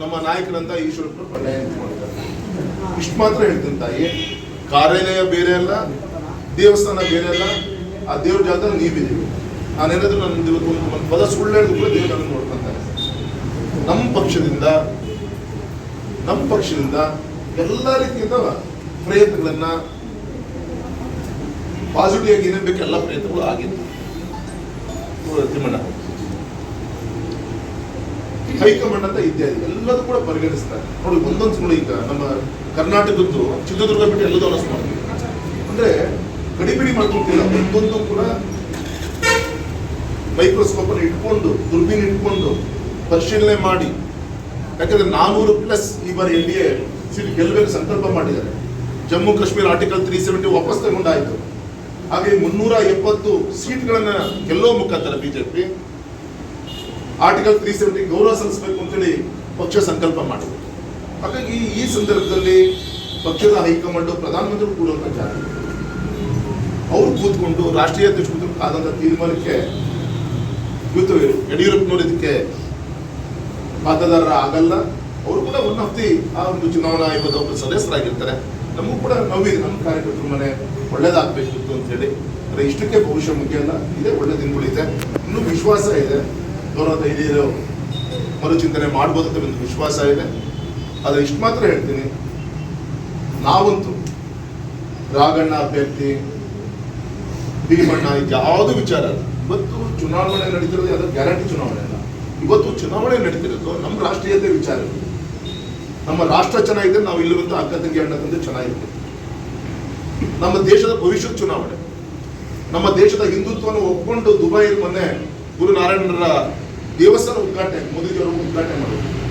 ನಮ್ಮ ನಾಯಕರಂತ ಈಶ್ವರಪ್ಪರು ಪ್ರಯಾಣ ಮಾಡ್ತಾರೆ. ಇಷ್ಟು ಮಾತ್ರ ಹೇಳ್ತೀನಿ ತಾಯಿ. ಕಾರ್ಯಾಲಯ ಬೇರೆ ಅಲ್ಲ, ದೇವಸ್ಥಾನ ಬೇರೆ ಅಲ್ಲ, ಆ ದೇವ್ರ ಜಾಗದಲ್ಲಿ ನೀವಿದ್ದೀವಿ. ನಾನೇನಾದ್ರೂ ನನ್ನ ಇವತ್ತು ಒಂದು ಒಂದು ಪದ ಸುಳ್ಳು ಹೇಳಿದ್ರು ಕೂಡ ದೇವ್ರು ನನ್ನ ನಮ್ಮ ಪಕ್ಷದಿಂದ ನಮ್ಮ ಪಕ್ಷದಿಂದ ಎಲ್ಲ ರೀತಿಯಿಂದ ಪ್ರಯತ್ನಗಳನ್ನ ಪಾಸಿಟಿವ್ ಆಗಿ ಏನೇನು ಬೇಕು, ಎಲ್ಲ ಪ್ರಯತ್ನಗಳು ಆಗಿತ್ತು. ತಿಮ್ಮಣ್ಣ. ಹೈಕಮಾಂಡ್ ಅಂತ ಇತ್ಯಾದಿ ಎಲ್ಲದೂ ಕೂಡ ಪರಿಗಣಿಸ್ತಾರೆ. ನೋಡಿ, ಒಂದೊಂದು ಸುಳ್ಳು ಈಗ ನಮ್ಮ ಕರ್ನಾಟಕದ್ದು ಚಿತ್ರದುರ್ಗ ಬಿಟ್ಟು ಎಲ್ಲದೂ ಅನೌನ್ಸ್ ಮಾಡ್ತೀವಿ. ಅಂದ್ರೆ ಗಡಿಬಿಡಿ ಮಾಡ್ಕೊಳ್ತಿಲ್ಲ ಒಂದೊಂದು ಕೂಡ ಮೈಕ್ರೋಸ್ಕೋಪ್ ಅಲ್ಲಿ ಇಟ್ಕೊಂಡು, ದುರ್ಬೀನ್ ಇಟ್ಕೊಂಡು ಪರಿಶೀಲನೆ ಮಾಡಿ. ಯಾಕಂದ್ರೆ ನಾನೂರು ಪ್ಲಸ್ ಈ ಬಾರಿ ಎಲ್ಲಿಯೇ ಸೀಟ್ ಗೆಲ್ಲಬೇಕು ಸಂಕಲ್ಪ ಮಾಡಿದ್ದಾರೆ. Jammu Kashmir article three seventy ವಾಪಸ್ ತಗೊಂಡಾಯ್ತು. ಹಾಗೆ ಮುನ್ನೂರ ಎಪ್ಪತ್ತು ಸೀಟ್ಗಳನ್ನ ಗೆಲ್ಲೋ ಮುಖಾಂತರ ಬಿಜೆಪಿ ಆರ್ಟಿಕಲ್ ತ್ರೀ ಸೆವೆಂಟಿ ಗೌರವ ಸಲ್ಲಿಸಬೇಕು ಅಂತೇಳಿ ಪಕ್ಷ ಸಂಕಲ್ಪ ಮಾಡಿದೆ. ಹಾಗಾಗಿ ಈ ಸಂದರ್ಭದಲ್ಲಿ ಪಕ್ಷದ ಹೈಕಮಾಂಡ್ ಪ್ರಧಾನಮಂತ್ರಿ ಕೂಡುವಂತ ಜಾಗ ಅವರು ಕೂತ್ಕೊಂಡು ರಾಷ್ಟ್ರೀಯ ಅಧ್ಯಕ್ಷರು ಆದಂತ ತೀರ್ಮಾನಕ್ಕೆ ಇವತ್ತು ಯಡಿಯೂರಪ್ಪನವರು ಇದಕ್ಕೆ ಮತದಾರರ ಆಗಲ್ಲ ಅವರು ಕೂಡ ಒನ್ ಆಫ್ ದಿ ಆ ಒಂದು ಚುನಾವಣಾ ಆಯೋಗದ ಒಬ್ಬ ಸದಸ್ಯರಾಗಿರ್ತಾರೆ. ನಮಗೂ ಕೂಡ ನೋವಿದೆ ನಮ್ಮ ಕಾರ್ಯಕರ್ತರ ಮನೆ ಒಳ್ಳೇದಾಗಬೇಕಿತ್ತು ಅಂತ ಹೇಳಿ ಆದರೆ ಇಷ್ಟಕ್ಕೆ ಭವಿಷ್ಯ ಮುಖ್ಯ ಅಲ್ಲ ಇದೇ ಒಳ್ಳೆ ದಿನಗಳಿದೆ. ಇನ್ನೂ ವಿಶ್ವಾಸ ಇದೆ. ಗೌರವ ಇದೆಯೋ ಮರುಚಿಂತನೆ ಮಾಡ್ಬೋದು ಅಂತ ಒಂದು ವಿಶ್ವಾಸ ಇದೆ. ಆದರೆ ಇಷ್ಟು ಮಾತ್ರ ಹೇಳ್ತೀನಿ. ನಾವಂತೂ ರಾಗಣ್ಣ, ಅಭ್ಯರ್ಥಿ, ಭೀಮಣ್ಣ ಯಾವುದು ವಿಚಾರ ಇವತ್ತು ಚುನಾವಣೆ ನಡೀತಿರೋದು ಯಾವುದೋ ಗ್ಯಾರಂಟಿ ಚುನಾವಣೆ ಅಲ್ಲ. ಇವತ್ತು ಚುನಾವಣೆ ನಡೀತಿರೋದು ನಮ್ಮ ರಾಷ್ಟ್ರೀಯತೆ ವಿಚಾರ ನಮ್ಮ ರಾಷ್ಟ್ರ ಚೆನ್ನಾಗಿದೆ, ನಾವು ಇಲ್ಲಿ ಬಂದು ಅಕ್ಕ, ತಂಗಿ, ಅಣ್ಣ, ತಂದೆ ಚೆನ್ನಾಗಿರ್ತೀವಿ. ನಮ್ಮ ದೇಶದ ಭವಿಷ್ಯದ ಚುನಾವಣೆ. ನಮ್ಮ ದೇಶದ ಹಿಂದುತ್ವವನ್ನು ಒಪ್ಕೊಂಡು ದುಬೈಯಲ್ಲಿ ಮೊನ್ನೆ ಗುರು ನಾರಾಯಣರ ದೇವಸ್ಥಾನ ಉದ್ಘಾಟನೆ ಮೋದಿಜಿಯವರು ಉದ್ಘಾಟನೆ ಮಾಡಿದ್ರು